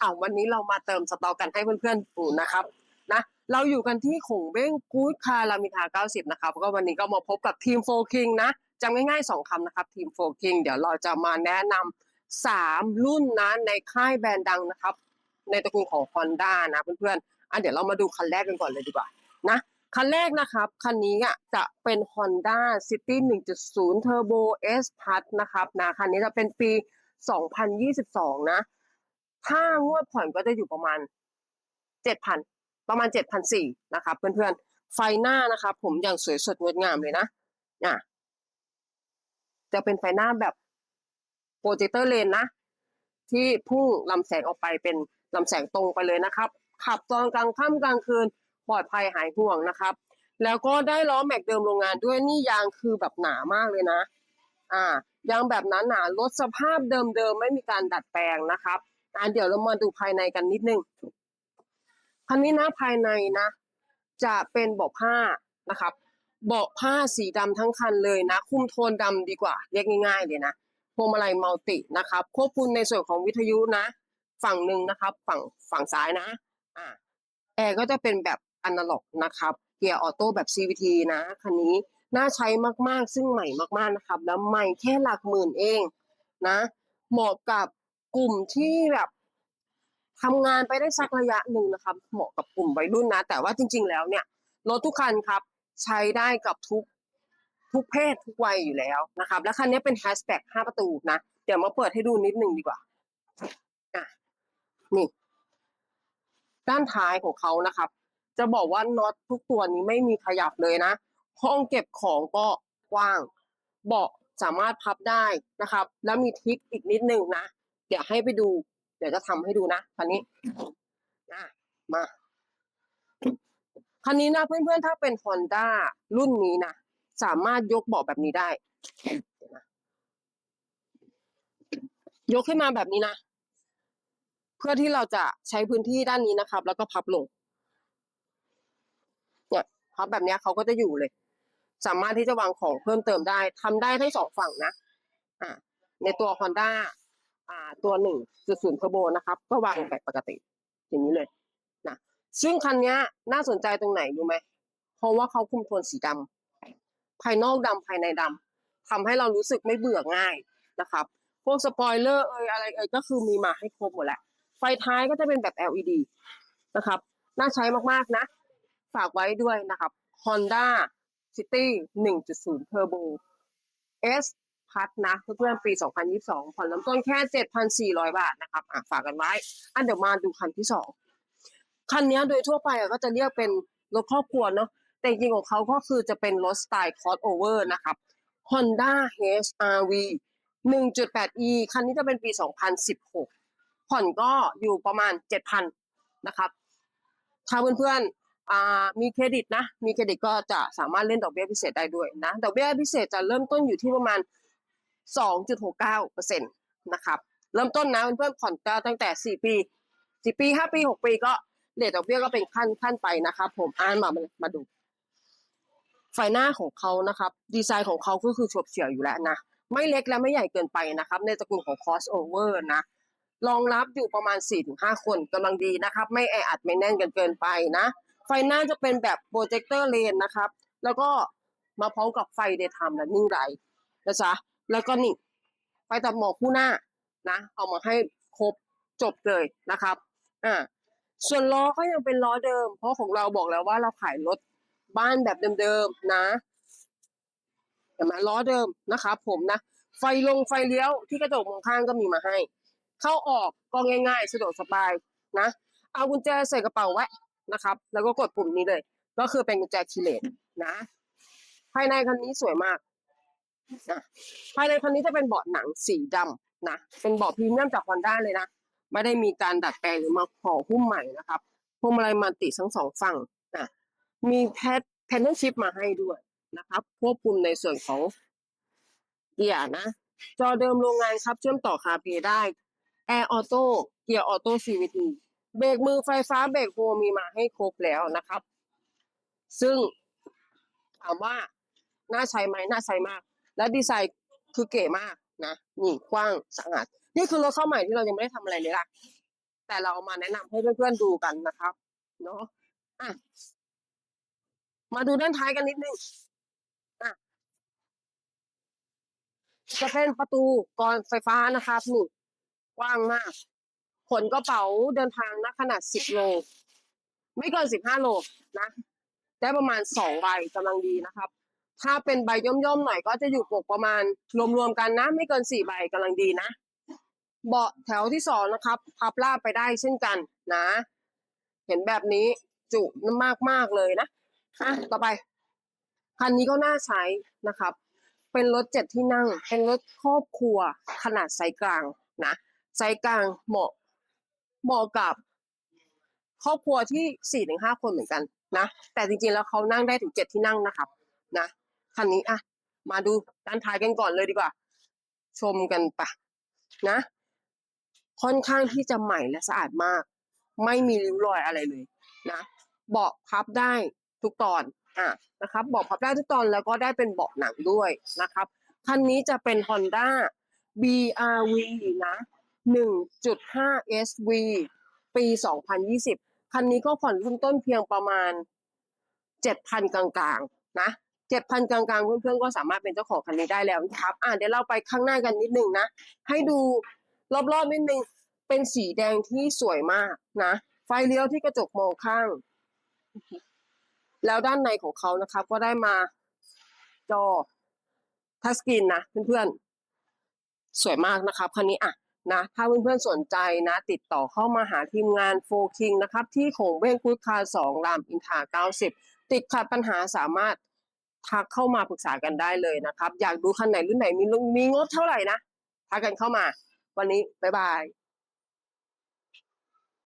อ่าวันนี้เรามาเติมสตอกกันให้เพื่อนๆดูนะครับนะเราอยู่กันที่ขงเบ้งกู๊ดคารามิทา90 นะครับก็วันนี้ก็มาพบกับทีมโฟคิงนะจำง่ายๆสองคำนะครับทีมโฟคิงเดี๋ยวเราจะมาแนะนำสามรุ่นนะในค่ายแบรนด์ดังนะครับ ในตระกูลของ Honda นะเพื่อนๆอะเดี๋ยวเรามาดูคันแรกกันก่อนเลยดีกว่านะคันแรกนะครับ คันนี้อะจะเป็น Honda City 1.0 Turbo S Plus นะครับนะคันนี้จะเป็นปี 2022 นะ ถ้างวดผ่อนก็จะอยู่ประมาณ7,000ประมาณ7,400นสี่นะครับเพื่อนๆ ไฟหน้านะครับผมอย่างสวยสดงดงามเลยนะอะจะเป็นไฟหน้าแบบโปรเจคเตอร์เลนนะ ที่พุ่งลำแสงออกไปเป็นลำแสงตรงไปเลยนะครับ ขับตอนกลางค่ำกลางคืนปลอดภัยหายห่วงนะครับ แล้วก็ได้ล้อแม็กเดิมโรงงานด้วยนี่ยางคือแบบหนามากเลยนะ อ่ายางแบบหนาหนาลดสภาพเดิมๆไม่มีการดัดแปลงนะครับ อ่าเดี๋ยวเรามาดูภายในกันนิดนึงคันนี้นะภายในนะ จะเป็นเบาะผ้านะครับเบาะผ้าสีดำทั้งคันเลยนะ คุมโทนดำดีกว่า เรียกง่ายๆเลยนะพวงมาลัยมัลตินะครับ ควบคุมในส่วนของวิทยุนะ ฝั่งหนึ่งนะครับ ฝั่งฝั่งซ้ายนะอ่าแอร์ก็จะเป็นแบบอนาล็อกนะครับ เกียร์ออโต้แบบ CVT นะคันนี้น่าใช้มากๆ ซึ่งใหม่มากๆนะครับ แล้วใหม่แค่หลักหมื่นเองนะ เหมาะกับ กลุ่มที่แบบทำงานไปได้สักระยะหนึ่งนะครับ เหมาะกับกลุ่มวัยรุ่นนะ แต่ว่าจริง ๆ แล้วเนี่ยรถทุกคันครับ ใช้ได้กับทุกทุกเพศทุกวัยอยู่แล้วนะครับ และคันนี้เป็นแฮชแบ็ก5ประตูนะ เดี๋ยวมาเปิดให้ดูนิดนึงดีกว่าอะนี่ ด้านท้ายของเขานะครับ จะบอกว่าน็อตทุกตัวนี้ไม่มีขยับเลยนะ ห้องเก็บของก็กว้าง เบาะสามารถพับได้นะครับ แล้วมีทริกอีกนิดนึงนะ เดี๋ยวให้ไปดู เดี๋ยวจะทำให้ดูนะคันนี้อะมาคันนี้นะเพื่อนๆถ้าเป็น Honda รุ่นนี้นะสามารถยกเบาะแบบนี้ได้ ยกขึ้นมาแบบนี้นะ เพื่อที่เราจะใช้พื้นที่ด้านนี้นะครับ แล้วก็พับลง เนี่ยพับแบบนี้เขาก็จะอยู่เลย สามารถที่จะวางของเพิ่มเติมได้ทำได้ทั้งสองฝั่งนะ อ่าในตัว Honda อ่าตัวหนึ่งจุดศูนย์เทอร์โบนะครับ ก็วางแบบปกติ อย่างนี้เลยนะซึ่งคันนี้น่าสนใจตรงไหนรู้ไหมเพราะว่าเขาคุมโทนสีดำภายนอกดำภายในดำทำให้เรารู้สึกไม่เบื่อง่ายนะครับ พวกสปอยเลอร์เอยอะไรเอยก็คือมีมาให้ครบหมดแหละ ไฟท้ายก็จะเป็นแบบ LED นะครับ น่าใช้มากๆนะ ฝากไว้ด้วยนะครับ Honda City 1.0 Turbo S พัดนะเพื่อนๆปี 2022 ผ่อนเริ่มต้นแค่ 7,400 บาทนะครับอะฝากกันไว้ อันเดี๋ยวมาดูคันที่สองคันนี้โดยทั่วไปก็จะเรียกเป็นรถครอบครัวเนาะแต่จริงของเขาก็คือจะเป็นรถสไตล์ crossover นะครับ Honda HRV 1.8e คันนี้จะเป็นปี 2016 ผ่อนก็อยู่ประมาณ 7,000นะครับถ้าเพื่อนๆมีเครดิตนะ มีเครดิตก็จะสามารถเล่นดอกเบี้ยพิเศษได้ด้วยนะ ดอกเบี้ยพิเศษจะเริ่มต้นอยู่ที่ประมาณ 2.69%นะครับเริ่มต้นนะเพื่อนๆผ่อนก็ตั้งแต่ 4 ปี 4 ปี 5 ปี 6 ปีก็เรทดอกเบี้ยก็เป็นขั้นขั้นไปนะครับผมอ่านมามาดูไฟหน้าของเขานะครับ ดีไซน์ของเขาก็คือฉบเฉี่ยวอยู่แล้วนะ ไม่เล็กและไม่ใหญ่เกินไปนะครับ ในตระกูลของ crossover นะรองรับอยู่ประมาณ 4-5 คนกำลังดีนะครับ ไม่แออัดไม่แน่นกันเกินไปนะ ไฟหน้าจะเป็นแบบโปรเจคเตอร์เลนนะครับ แล้วก็มาพร้อมกับไฟเดย์ไทม์และนิ่งไรนะจ๊ะ แล้วก็นี่ไฟตัดหมอกคู่หน้านะเอามาให้ครบจบเลยนะครับอ่าส่วนล้อก็ยังเป็นล้อเดิม เพราะของเราบอกแล้วว่าเราขายรถบ้านแบบเดิมๆนะเห็นไหมล้อเดิมนะครับผมนะ ไฟลงไฟเลี้ยวที่กระจกมองข้างก็มีมาให้ เข้าออกก็ง่ายๆ สะดวกสบายนะ เอากุญแจใส่กระเป๋าไว้นะครับ แล้วก็กดปุ่มนี้เลย ก็คือเป็นกุญแจคีย์เลสนะ ภายในคันนี้สวยมาก นะภายในคันนี้จะเป็นเบาะหนังสีดำนะ เป็นเบาะพรีเมียมจากฮอนด้าเลยนะ ไม่ได้มีการดัดแปลงหรือมาห่อหุ้มใหม่นะครับพวงมาลัยมันติทั้งสองฝั่งนะมีแพทแพนเทิลชิพมาให้ด้วยนะครับควบคุมในส่วนของเกียร์นะ จอเดิมโรงงานครับ เชื่อมต่อคาเพได้แอร์ออโต้เกียร์ออโต้ CVT เบรกมือไฟฟ้าเบรกโฮมีมาให้ครบแล้วนะครับ ซึ่งถามว่าน่าใช้ไหมน่าใช้มาก และดีไซน์คือเก๋มากนะนี่กว้างสะอาดนี่คือรถเข้าใหม่ที่เรายังไม่ได้ทำอะไรเลยล่ะ แต่เราเอามาแนะนำให้เพื่อนๆดูกันนะครับเนาะอะมาดูด้านท้ายกันนิดนึงอะจะเป็นประตูกรอนไฟฟ้านะครับนี่กว้างมากขนกระเป๋าเดินทางนะขนาด10โล ไม่เกิน15โลนะ ได้ประมาณ2ใบกำลังดีนะครับ ถ้าเป็นใบย่อมๆหน่อยก็จะอยู่ปกประมาณ รวมๆกันนะ ไม่เกิน4ใบกำลังดีนะ เบาะแถวที่สองนะครับ พับลาบไปได้เช่นกันนะ เห็นแบบนี้จุมากมากๆเลยนะอะต่อไปคันนี้ก็น่าใช้นะครับ เป็นรถเจ็ดที่นั่ง เป็นรถครอบครัวขนาดไซส์กลางนะไซส์กลางเหมาะเหมาะกับครอบครัวที่สี่ถึงห้าคนเหมือนกันนะ แต่จริงๆแล้วเขานั่งได้ถึงเจ็ดที่นั่งนะครับ นะ คันนี้อะมาดูด้านท้ายกันก่อนเลยดีกว่า ชมกันปะนะ ค่อนข้างที่จะใหม่และสะอาดมาก ไม่มีริ้วรอยอะไรเลยนะเบาะพับได้ทุกตอนอะนะครับเบาะพับได้ทุกตอนแล้วก็ได้เป็นเบาะหนังด้วยนะครับคันนี้จะเป็น Honda BRV นะ 1.5 SV ปี 2020 คันนี้ก็ผ่อนเริ่มต้นเพียงประมาณ 7,000 กลางๆ นะ 7,000กลางๆ เพื่อนๆก็สามารถเป็นเจ้าของคันนี้ได้แล้วนะครับ อะเดี๋ยวเราไปข้างหน้ากันนิดนึงนะ ให้ดูรอบๆนิดนึง เป็นสีแดงที่สวยมากนะ ไฟเลี้ยวที่กระจกมองข้าง แล้วด้านในของเขานะครับ ก็ได้มาจอทัชสกรีนนะเพื่อนๆ สวยมากนะครับคันนี้อะนะถ้าเพื่อนๆสนใจนะ ติดต่อเข้ามาหาทีมงานโฟคิงนะครับ ที่โขงเบ้งคุดคาสองรามอินทราเก้าสิบติดขัดปัญหาสามารถ ทักเข้ามาปรึกษากันได้เลยนะครับ อยากดูคันไหนรุ่นไหนมีมีงบเท่าไหร่นะทักกันเข้ามา วันนี้บ๊ายบาย